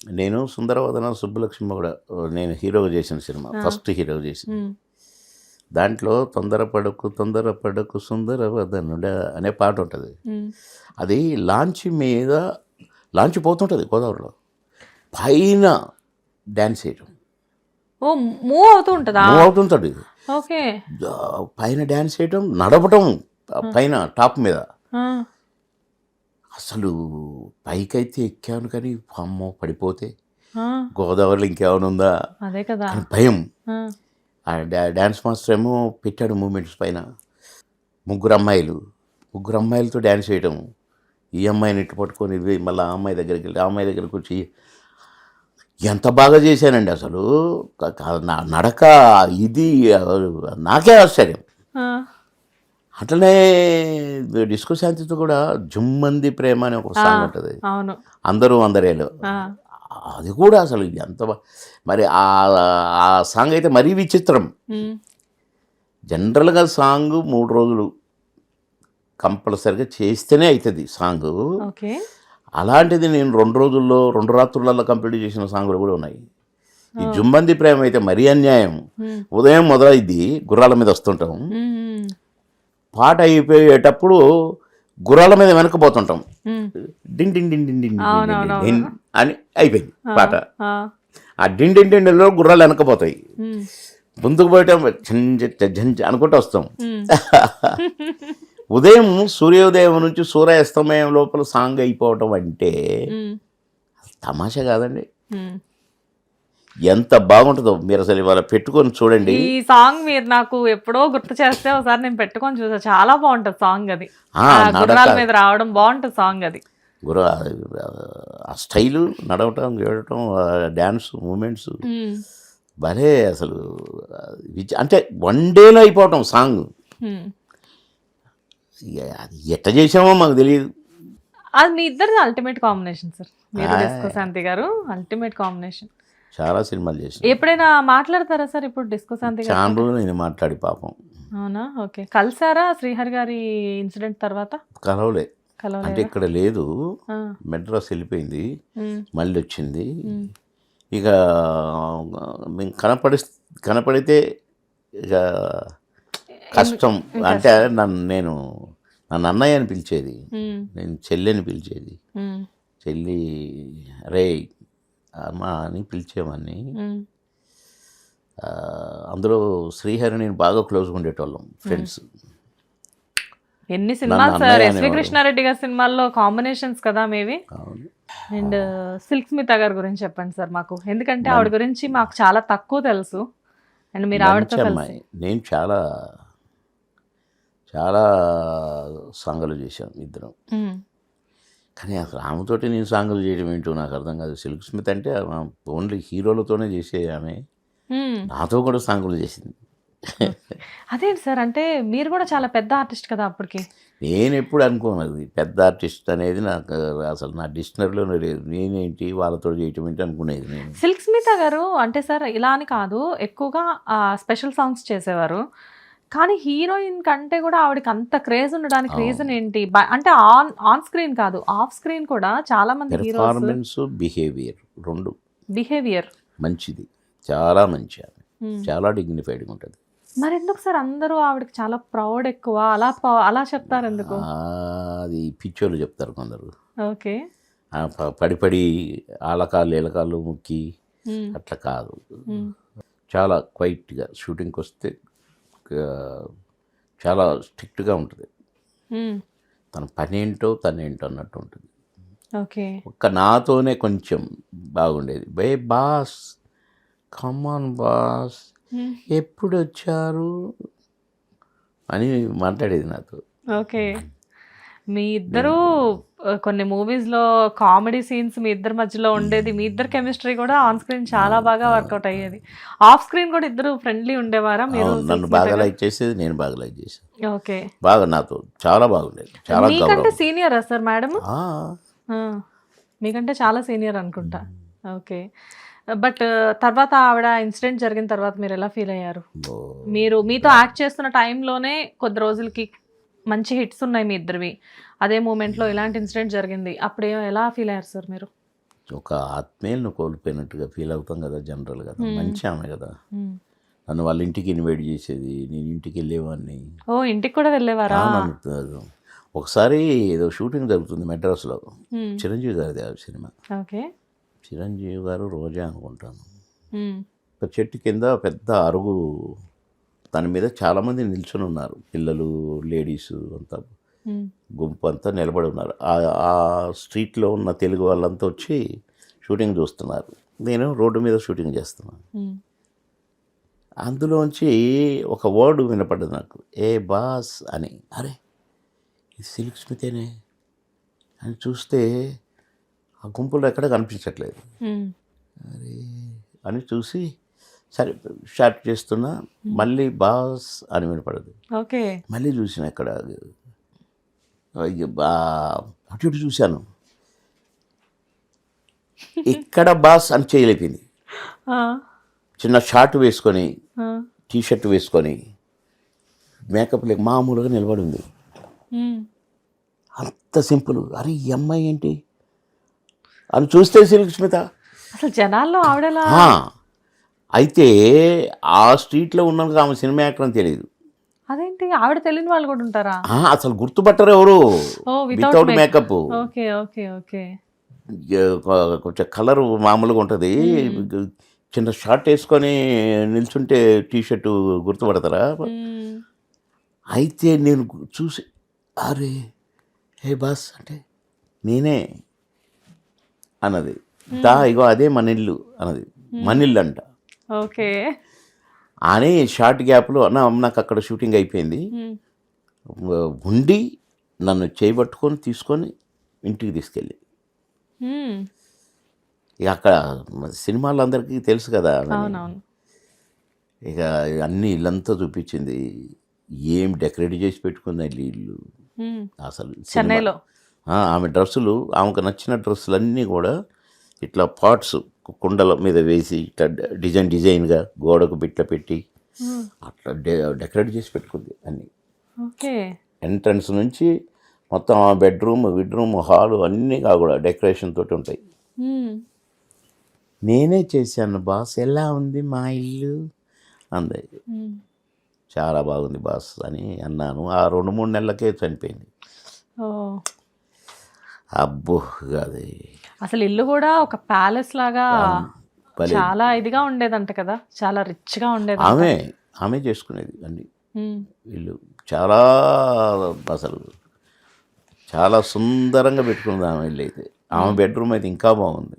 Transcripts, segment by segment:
నేను సుందరవదన సుబ్బలక్ష్మి కూడా నేను హీరోగా చేసిన సినిమా ఫస్ట్ హీరోగా చేసిన దాంట్లో తొందరపడకు తొందరపడకు సుందరవదనుడా అనే పాట ఉంటుంది. అది లాంచ్ మీద లాంచ్ పోతుంటుంది గోదావరిలో. పైన డ్యాన్స్ చేయడం మూవ్ అవుతూ ఉంటుందా? మూవ్ అవుతుంటుంది ఓకే. పైన డ్యాన్స్ చేయడం నడపటం పైన టాప్ మీద. అసలు పైకైతే ఎక్కాను కానీ అమ్మో పడిపోతే. గోదావరిలో ఇంకేమైనా ఉందా? అదే కదా. భయం. డ్యాన్స్ మాస్టర్ ఏమో పెట్టాడు మూమెంట్స్ పైన. ముగ్గురు అమ్మాయిలు. ముగ్గురు అమ్మాయిలతో డ్యాన్స్ చేయటం. ఈ అమ్మాయిని ఇట్టు పట్టుకొని మళ్ళీ ఆ అమ్మాయి దగ్గరికి వెళ్ళి ఆ అమ్మాయి దగ్గరికి వచ్చి ఎంత బాగా చేశానండి అసలు. నడక ఇది నాకే ఆశ్చర్యం. అట్లనే డిస్కో శాంతితో కూడా జుమ్మంది ప్రేమ అనే ఒక సాంగ్ ఉంటుంది. అందరూ అందరేలో. అది కూడా అసలు ఎంత మరి ఆ ఆ సాంగ్ అయితే మరీ విచిత్రం. జనరల్గా సాంగ్ మూడు రోజులు కంపల్సరిగా చేస్తేనే అవుతుంది సాంగ్. అలాంటిది నేను రెండు రోజుల్లో రెండు రాత్రులలో కంప్లీట్ చేసిన సాంగులు కూడా ఉన్నాయి. ఈ జుంబంది ప్రేమ అయితే మరీ అన్యాయం. ఉదయం మొదలైద్ది గుర్రాల మీద వస్తుంటాం. పాట అయిపోయేటప్పుడు గుర్రాల మీద వెనకపోతుంటాం ఉమ్, డింగ్ డింగ్ డింగ్ డింగ్ డింగ్ డింగ్ అవునవును, డింగ్ డింగ్ అని అయిపోయింది పాట. ఆ, డింగ్ డింగ్ డింగ్లో గుర్రాలు వెనకపోతాయి ముందుకు పోయటం ఝంజ ఝంజ అనుకుంటూ వస్తాం. ఉదయం సూర్యోదయం నుంచి సూర్యాస్తమయం లోపల సాంగ్ అయిపోవటం అంటే తమాషా కాదండి. ఎంత బాగుంటుందో మీరు అసలు ఇవాళ పెట్టుకొని చూడండి. ఈ సాంగ్ మీరు నాకు ఎప్పుడో గుర్తు చేస్తే ఒకసారి నేను పెట్టుకొని చూసా. చాలా బాగుంటది సాంగ్ అది. గుర్రాల మీద రావడం బాగుంటుంది సాంగ్ అది. గుర్ర ఆ స్టైలు నడవటం గేడటం డ్యాన్స్ మూమెంట్స్. భలే అసలు అంటే వన్ డేలో అయిపోవటం సాంగ్. అది ఎట్ట చేసామో మాకు తెలియదు అది మీ ఇద్దరిది అల్టిమేట్ కాంబినేషన్ సార్. మీరు శాంతి గారు అల్టిమేట్ కాంబినేషన్. చాలా సినిమాలు చేసిన. ఎప్పుడైనా మాట్లాడతారా సార్ ఇప్పుడు డిస్కో శాంతి గారు చాలా రోజులు నేను మాట్లాడి పాపం. అవునా? ఓకే. కలిసారా శ్రీహరి గారి ఇన్సిడెంట్ తర్వాత? కలవలే. అంటే ఇక్కడ లేదు. మెడ్రాస్ వెళ్ళిపోయింది. మళ్ళీ వచ్చింది. ఇక మేము కనపడి కనపడితే ఇక కష్టం. అంటే నన్ను నేను నన్ను అన్నయ్య అని పిలిచేది. నేను చెల్లిని పిలిచేది. ఉమ్, చెల్లి రే అమ్మా అని పిలిచేవాడిని అందులో శ్రీహరి నేను బాగా క్లోజ్గా ఉండేటోళ్ళం ఫ్రెండ్స్. ఎన్ని సినిమాలు సార్? ఎస్వి. కృష్ణారెడ్డి గారి సినిమాల్లో కాంబినేషన్స్ కదా మేవి అండ్ సిల్క్ స్మిత గారి గురించి చెప్పండి సార్ మాకు. ఎందుకంటే ఆవిడ గురించి మాకు చాలా తక్కువ తెలుసు. అండ్ మీరు ఆవిడతో నేను చాలా చాలా సాంగులు చేశాను ఇద్దరం. కానీ అసలు ఆమెతోటి నేను సాంగులు చేయడం ఏంటో నాకు అర్థం కాదు. సిల్క్ స్మిత్ అంటే ఓన్లీ హీరోలతోనే చేసే ఆమె. నాతో కూడా సాంగులు చేసింది. అదేంటి సార్ అంటే మీరు కూడా చాలా పెద్ద ఆర్టిస్ట్ కదా అప్పటికి. నేను ఎప్పుడు అనుకోను అది. పెద్ద ఆర్టిస్ట్ అనేది నాకు అసలు నా డిక్షనరీలోనే లేదు. నేనేంటి వాళ్ళతో చేయటం ఏంటి అనుకునేది నేను. సిల్క్ స్మిత గారు అంటే సార్ ఇలా అని కాదు. ఎక్కువగా స్పెషల్ సాంగ్స్ చేసేవారు. కానీ హీరోయిన్ కంటే కూడా ఆవిడకి అంత క్రేజ్ ఉండడానికి. రీజన్ ఏంటి? అంటే ఆన్ ఆన్ స్క్రీన్ కాదు ఆఫ్ స్క్రీన్ కూడా చాలా మంది పెర్ఫార్మెన్స్ బిహేవియర్ రెండు. బిహేవియర్. మంచిది. చాలా మంచి చాలా డిగ్నిఫైడ్గా ఉంటుంది. మరి ఎందుకు సార్? అందరూ ఆవిడకి చాలా ప్రౌడ్ ఎక్కువ. అలా అలా చెప్తారు ఎందుకు? అది పిచ్చోళ్ళు చెప్తారు కొందరు. ఓకే. ఆ, ప- పడి పడి ఆలకాళ్ళు ఏలకాళ్ళు ముక్కి అట్లా కాదు. చాలా క్వైట్గా షూటింగ్కి వస్తే చాలా స్ట్రిక్ట్గా ఉంటుంది. తన పని ఏంటో తన ఏంటో అన్నట్టు ఉంటుంది. ఓకే. ఒక్క నాతోనే కొంచెం బాగుండేది. బే బాస్ కమాన్ బాస్ ఎప్పుడు వచ్చారు అని మాట్లాడేది నాతో. ఓకే. మీ ఇద్దరు ఆ, కొన్ని మూవీస్లో కామెడీ సీన్స్ మీ ఇద్దరి మధ్యలో ఉండేది. మీ ఇద్దరు కెమిస్ట్రీ కూడా ఆన్ స్క్రీన్ చాలా బాగా వర్కౌట్ అయ్యేది. ఆఫ్ స్క్రీన్ కూడా ఇద్దరు ఫ్రెండ్లీ ఉండేవారా? మీరు నన్ను బాగా లైక్ చేసేది నేను బాగా లైక్ చేసేది. ఓకే. బాగా నాతో చాలా బాగుండేది. చాలా మీకంటే సీనియరా సార్ మేడం ఆ, మీకంటే చాలా సీనియర్ అనుకుంటా. ఓకే. బట్ తర్వాత ఆవిడ ఇన్సిడెంట్ జరిగిన తర్వాత మీరు ఎలా ఫీల్ అయ్యారు? మీరు మీతో యాక్ట్ చేస్తున్న టైంలోనే కొద్ది రోజులకి మంచి హిట్స్ ఉన్నాయి మీ ఇద్దరివి. అదే మూమెంట్లో ఇలాంటి ఇన్సిడెంట్ జరిగింది. అప్పుడు ఏ- ఎలా ఫీల్ అయ్యారు సార్ మీరు? ఒక ఆత్మీయులను కోల్పోయినట్టుగా ఫీల్ అవుతాం కదా జనరల్ కదా మంచి ఆమె కదా. మ్మ్. నన్ను వాళ్ళ ఇంటికి ఇన్వైట్ చేసేది నేను ఇంటికి వెళ్ళేవాడిని. ఓ ఇంటికి కూడా వెళ్ళేవారా? ఒకసారి ఏదో షూటింగ్ జరుగుతుంది మెడ్రాస్లో. మ్మ్. చిరంజీవి గారిది ఆ సినిమా. ఓకే. చిరంజీవి గారు రోజా అనుకుంటాను. ఒక చెట్టు కింద పెద్ద అరుగు దాని మీద చాలామంది నిల్చొని ఉన్నారు. పిల్లలు లేడీస్ అంతా. గుంపు అంతా నిలబడి ఉన్నారు. ఆ- స్ట్రీట్లో ఉన్న తెలుగు వాళ్ళంతా వచ్చి షూటింగ్ చూస్తున్నారు. నేను రోడ్డు మీద షూటింగ్ చేస్తున్నాను. అందులోంచి ఒక వర్డ్ వినపడ్డది నాకు. ఏ బాస్ అని. అరే ఇది సిల్క్ స్మితేనే అని చూస్తే ఆ గుంపులో ఎక్కడ కనిపించట్లేదు. అరే అని చూసి సరే షార్ట్ చేస్తున్నా మళ్ళీ బాస్ అని వినపడదు. ఓకే. మళ్ళీ చూసిన బా అటు ఇటు చూశాను. ఇక్కడ బాస్ అని చేయలేపింది చిన్న షార్ట్ వేసుకొని ఆ. టీ షర్ట్ వేసుకొని మేకప్ లేక మామూలుగా నిలబడి ఉంది. అంత సింపుల్. అరే ఈ అమ్మాయి ఏంటి? అని చూస్తే సిల్క్ స్మిత అసలు జనాల్లో ఆవిడలా అయితే ఆ స్ట్రీట్లో ఉన్నందుకు ఆమె సినిమా యాక్టర్ అని తెలియదు అదేంటి? ఆవిడ తెలియని వాళ్ళు కూడా ఉంటారా? అసలు గుర్తుపట్టరు ఎవరు? Without makeup okay okay okay. కొంచెం కలర్ మామూలుగా ఉంటుంది. చిన్న షార్ట్ వేసుకొని నిల్చుంటే టీ షర్ట్ గుర్తుపడతారా. అయితే నేను చూసి అరే హే బాస్ అంటే నేనే అన్నది. దా ఇగో అదే మన ఇల్లు అన్నది. మన ఇల్లు అంట ఓకే. అని షార్ట్ గ్యాప్లో అన్న నాకు అక్కడ షూటింగ్ అయిపోయింది. ఉండి నన్ను చేయబట్టుకొని తీసుకొని ఇంటికి తీసుకెళ్ళి. ఇక అక్కడ సినిమాలు అందరికీ తెలుసు కదా ఇక అన్ని ఇల్లంతా చూపించింది. ఏం డెకరేట్ చేసి పెట్టుకుంది ఇల్లు. అసలు చెన్నైలో. ఆమె డ్రెస్సులు ఆమెకు నచ్చిన డ్రెస్సులు అన్నీ కూడా ఇట్లా పాట్స్ కుండల మీద వేసి ఇట్లా డిజైన్ డిజైన్గా గోడకు బిట్ల పెట్టి మ్మ్. అట్లా డెకరేట్ చేసి పెట్టుకుంది అన్నీ. ఓకే. ఎంట్రన్స్ నుంచి మొత్తం ఆ బెడ్రూమ్ బెడ్రూమ్ హాలు అన్నీ కూడా డెకరేషన్ తోటి ఉంటాయి. మ్మ్. నేనే చేశాను బాస్. ఎలా ఉంది మా ఇల్లు? అంది. మ్మ్. చాలా బాగుంది బాస్ అని అన్నాను. ఆ రెండు మూడు నెలలకే చనిపోయింది. అబ్బో అది అసలు ఇల్లు కూడా ఒక ప్యాలెస్ లాగా చాలా ఇదిగా ఉండేదంట కదా. చాలా రిచ్గా ఉండేది ఆమె ఆమె చేసుకునేది మ్మ్. ఇల్లు చాలా అసలు చాలా సుందరంగా పెట్టుకుంది ఆమె ఇల్లు అయితే. ఆమె బెడ్రూమ్ అయితే ఇంకా బాగుంది.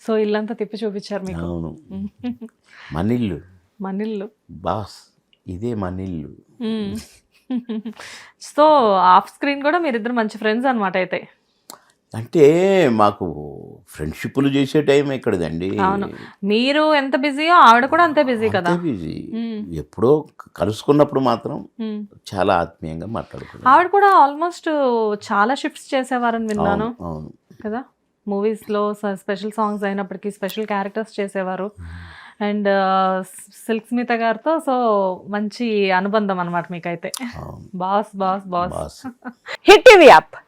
సో ఇల్లంతా తిప్పి చూపించారు మీకు. అవును. మన ఇల్లు మన ఇల్లు బాస్ ఇదే మన ఇల్లు మ్మ్. సో ఆఫ్ స్క్రీన్ కూడా మీరిద్దరు మంచి ఫ్రెండ్స్ అనమాట అయితే. అంటే మాకు ఫ్రెండ్షిప్లు చేసే టైం ఎక్కడదండి? అవును. మీరు ఎంత బిజీయో ఆవిడ కూడా అంతే బిజీ కదా. బిజీ. ఎప్పుడో కలుసుకున్నప్పుడు మాత్రం. చాలా ఆత్మీయంగా మాట్లాడుకున్నాం ఆవిడ కూడా ఆల్మోస్ట్ చాలా షిఫ్ట్స్ చేసేవారని విన్నాను. అవును కదా? మూవీస్లో స్పెషల్ సాంగ్స్ అయినప్పటికీ స్పెషల్ క్యారెక్టర్స్ చేసేవారు. అండ్ సిల్క్ స్మిత గారితో సో మంచి అనుబంధం అనమాట మీకైతే. Boss boss. Boss. Hit TV app.